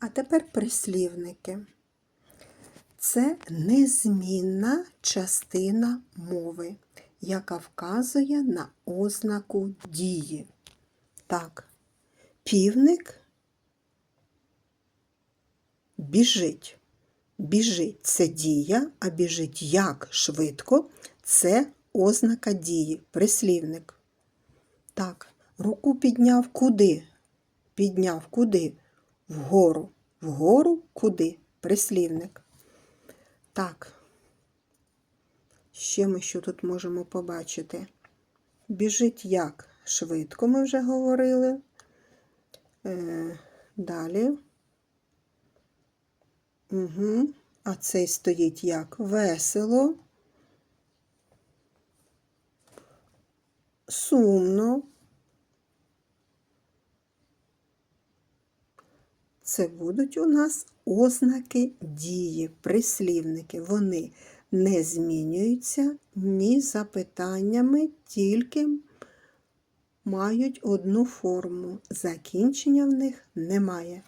А тепер прислівники. Це незмінна частина мови, яка вказує на ознаку дії. Так, півник біжить. Біжить це дія, а біжить як швидко це ознака дії, прислівник. Так, руку підняв куди? Підняв куди? Вгору. Вгору куди? Прислівник. Так. Ще ми що тут можемо побачити? Біжить як? Швидко ми вже говорили. Е, далі. Угу. А цей стоїть як? Весело. Сумно. Це будуть у нас ознаки дії, прислівники. Вони не змінюються ні запитаннями, тільки мають одну форму. Закінчення в них немає.